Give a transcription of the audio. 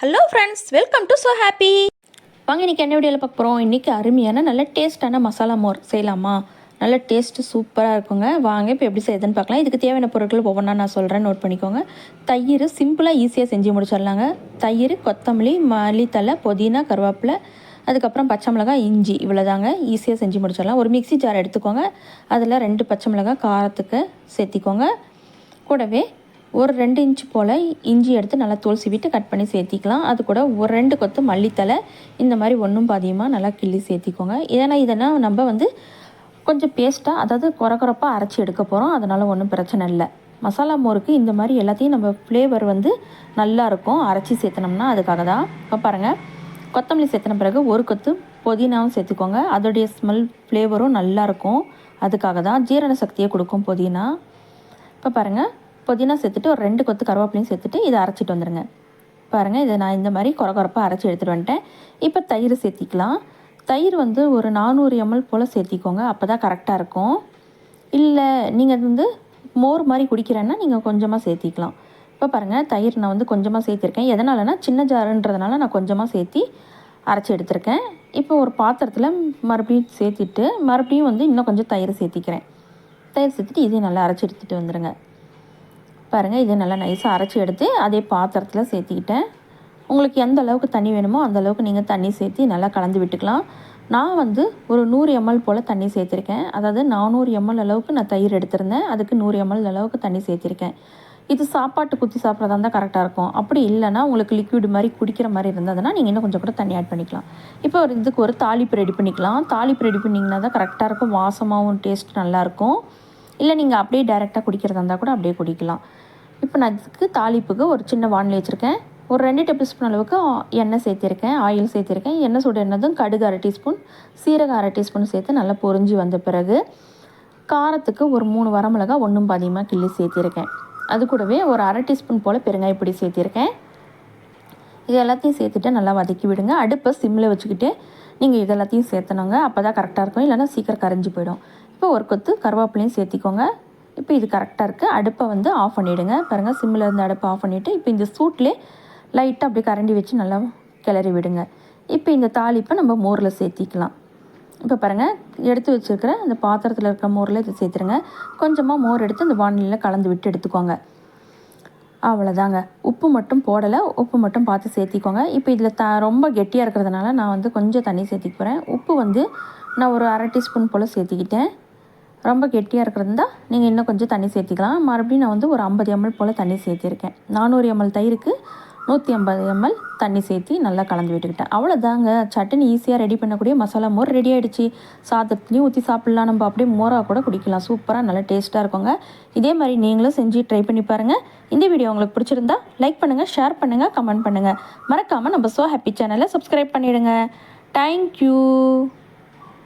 Hello friends welcome to so happy வாங்க இன்றைக்கி என்ன வீடியோவில் பார்க்க போகிறோம் இன்றைக்கி அருமையான நல்ல டேஸ்ட்டான மசாலா மோர் செய்யலாமா? நல்ல டேஸ்ட்டு சூப்பராக இருக்குங்க. வாங்க இப்போ எப்படி செய்யுதுன்னு பார்க்கலாம். இதுக்கு தேவையான பொருட்கள் ஒவ்வொன்றா நான் சொல்கிறேன் நோட் பண்ணிக்கோங்க. தயிர் சிம்பிளாக ஈஸியாக செஞ்சு முடிச்சிடலாங்க. தயிர் கொத்தமல்லி மல்லித்தலை புதினா கருவேப்பிலை அதுக்கப்புறம் பச்சை மிளகாய் இஞ்சி இவ்வளோதாங்க ஈஸியாக செஞ்சு முடிச்சிடலாம். ஒரு மிக்சி ஜார் எடுத்துக்கோங்க. அதில் ரெண்டு பச்சை மிளகாய் காரத்துக்கு சேர்த்திக்கோங்க. கூடவே ஒரு ரெண்டு இன்ச்சு போல் இஞ்சி எடுத்து நல்லா தோல் சீவிட்டு கட் பண்ணி சேர்த்திக்கலாம். அது கூட ஒரு ரெண்டு கொத்து மல்லித்தலை இந்த மாதிரி ஒன்றும் பாதியமாக நல்லா கிள்ளி சேர்த்திக்கோங்க. ஏன்னா இதெல்லாம் நம்ம வந்து கொஞ்சம் பேஸ்ட்டாக அதாவது குறக்குறப்பாக அரைச்சி எடுக்க போகிறோம் அதனால் ஒன்றும் பிரச்சனை இல்லை. மசாலா மோருக்கு இந்த மாதிரி எல்லாத்தையும் நம்ம ஃப்ளேவர் வந்து நல்லாயிருக்கும் அரைச்சி சேர்த்தனோம்னா அதுக்காக தான். இப்போ பாருங்கள் கொத்தமல்லி சேர்த்தின பிறகு ஒரு கொத்து புதினாவும் சேர்த்துக்கோங்க. அதோடைய ஸ்மெல் ஃப்ளேவரும் நல்லாயிருக்கும் அதுக்காக தான் ஜீரண சக்தியை கொடுக்கும் புதினா. இப்போ பாருங்கள் புதினா சேர்த்துட்டு ஒரு ரெண்டு கொத்து கருவேப்பிலையும் சேர்த்துட்டு இதை அரைச்சிட்டு வந்துடுங்க பாருங்கள் இதை நான் இந்த மாதிரி குறை குறப்பாக அரைச்சி எடுத்துகிட்டு வந்துட்டேன். இப்போ தயிர் சேர்த்திக்கலாம். தயிர் வந்து ஒரு நானூறு எம்எல் போல் சேர்த்திக்கோங்க அப்போ தான் கரெக்டாக இருக்கும். இல்லை நீங்கள் வந்து மோர் மாதிரி குடிக்கிறேன்னா நீங்கள் கொஞ்சமாக சேர்த்திக்கலாம். இப்போ பாருங்கள் தயிர் நான் வந்து கொஞ்சமாக சேர்த்திருக்கேன். எதனாலனா சின்ன ஜாருன்றதுனால நான் கொஞ்சமாக சேர்த்தி அரைச்சி எடுத்திருக்கேன். இப்போ ஒரு பாத்திரத்தில் மறுபடியும் சேர்த்திட்டு மறுபடியும் வந்து இன்னும் கொஞ்சம் தயிர் சேர்த்திக்கிறேன். தயிர் சேர்த்துட்டு இதையும் நல்லா அரைச்சி எடுத்துகிட்டு வந்துடுங்க பாருங்கள் இதை நல்லா நைஸாக அரைச்சி எடுத்து அதே பாத்திரத்தில் சேர்த்திக்கிட்டேன். உங்களுக்கு எந்த அளவுக்கு தண்ணி வேணுமோ அந்த அளவுக்கு நீங்கள் தண்ணி சேர்த்து நல்லா கலந்து விட்டுக்கலாம். நான் வந்து ஒரு நூறு எம்எல் போல் தண்ணி சேர்த்துருக்கேன். அதாவது நானூறு எம்எல் அளவுக்கு நான் தயிர் எடுத்திருந்தேன். அதுக்கு நூறு எம்எல் அளவுக்கு தண்ணி சேர்த்திருக்கேன். இது சாப்பாட்டு குத்தி சாப்பிட்றதா இருந்தால் கரெக்டாக இருக்கும். அப்படி இல்லைனா உங்களுக்கு லிக்விட் மாதிரி குடிக்கிற மாதிரி இருந்ததுன்னா நீங்கள் இன்னும் கொஞ்சம் கூட தண்ணி ஆட் பண்ணிக்கலாம். இப்போ ஒரு இதுக்கு ஒரு தாளிப்பு ரெடி பண்ணிக்கலாம். தாளிப்பு ரெடி பண்ணிங்கன்னா தான் கரெக்டாக இருக்கும். வாசமாகவும் டேஸ்ட் நல்லாயிருக்கும் இல்லை நீங்கள் அப்படியே டைரெக்டாக குடிக்கிறதா இருந்தால் கூட அப்படியே குடிக்கலாம். இப்போ நான் இதுக்கு தாளிப்புக்கு ஒரு சின்ன வானிலை வச்சுருக்கேன். ஒரு ரெண்டு டேபிள் ஸ்பூன் அளவுக்கு எண்ணெய் சேர்த்திருக்கேன் ஆயில் சேர்த்திருக்கேன். எண்ணெய் சுடு எண்ணதும் கடுகு அரை டீஸ்பூன் சீரகம் அரை டீஸ்பூன் சேர்த்து நல்லா பொறிஞ்சி வந்த பிறகு காரத்துக்கு ஒரு மூணு வரமிளகா ஒன்றும் பாதியமாக கிள்ளி சேர்த்திருக்கேன். அது கூடவே ஒரு அரை டீஸ்பூன் போல் பெருங்காயப்பொடி சேர்த்திருக்கேன். இது எல்லாத்தையும் சேர்த்துட்டு நல்லா வதக்கி விடுங்க. அடுப்பை சிம்மில் வச்சுக்கிட்டு நீங்கள் இது எல்லாத்தையும் சேர்த்தணுங்க. அப்போ தான் கரெக்டாக இருக்கும். இல்லைன்னா சீக்கிரம் கரைஞ்சி போயிடும். இப்போ ஒரு கொத்து கருவேப்பிலையும் சேர்த்திக்கோங்க. இப்போ இது கரெக்டாக இருக்குது அடுப்பை வந்து ஆஃப் பண்ணிவிடுங்க பாருங்கள் சிம்மில் இருந்து அடுப்பை ஆஃப் பண்ணிவிட்டு இப்போ இந்த சூட்லேயே லைட்டாக அப்படியே கரண்டி வச்சு நல்லா கிளறி விடுங்க. இப்போ இந்த தாளிப்பை நம்ம மோரில் சேர்த்திக்கலாம். இப்போ பாருங்கள் எடுத்து வச்சுருக்கிற அந்த பாத்திரத்தில் இருக்கிற மோரில் இதை சேர்த்துருங்க. கொஞ்சமாக மோர் எடுத்து அந்த வானிலையில் கலந்து விட்டு எடுத்துக்கோங்க. அவ்வளோதாங்க உப்பு மட்டும் போடலை. உப்பு மட்டும் பார்த்து சேர்த்திக்கோங்க. இப்போ இதில் த ரொம்ப கெட்டியாக இருக்கிறதுனால நான் வந்து கொஞ்சம் தண்ணி சேர்த்திக்க போகிறேன் உப்பு வந்து நான் ஒரு அரை டீஸ்பூன் போல் சேர்த்திக்கிட்டேன். ரொம்ப கெட்டியாக இருக்கிறது நீங்கள் இன்னும் கொஞ்சம் தண்ணி சேர்த்திக்கலாம். மறுபடியும் நான் வந்து ஒரு ஐம்பது எம்எல் போல் தண்ணி சேர்த்திருக்கேன். நானூறு எம்எல் தயிருக்கு நூற்றி ஐம்பது எம்எல் தண்ணி சேர்த்தி நல்லா கலந்து விட்டுக்கிட்டேன். அவ்வளோதாங்க சட்னி ஈஸியாக ரெடி பண்ணக்கூடிய மசாலா மோர் ரெடி ஆகிடுச்சு சாதத்துலேயும் ஊற்றி சாப்பிட்லாம். நம்ம அப்படியே மோராக கூட குடிக்கலாம். சூப்பராக நல்லா டேஸ்ட்டாக இருக்குங்க. இதே மாதிரி நீங்களும் செஞ்சு ட்ரை பண்ணி பாருங்கள் இந்த வீடியோ உங்களுக்கு பிடிச்சிருந்தா லைக் பண்ணுங்கள் ஷேர் பண்ணுங்கள் கமெண்ட் பண்ணுங்கள் மறக்காமல் நம்ம ஸோ ஹாப்பி சேனலை சப்ஸ்கிரைப் பண்ணிவிடுங்க தேங்க்யூ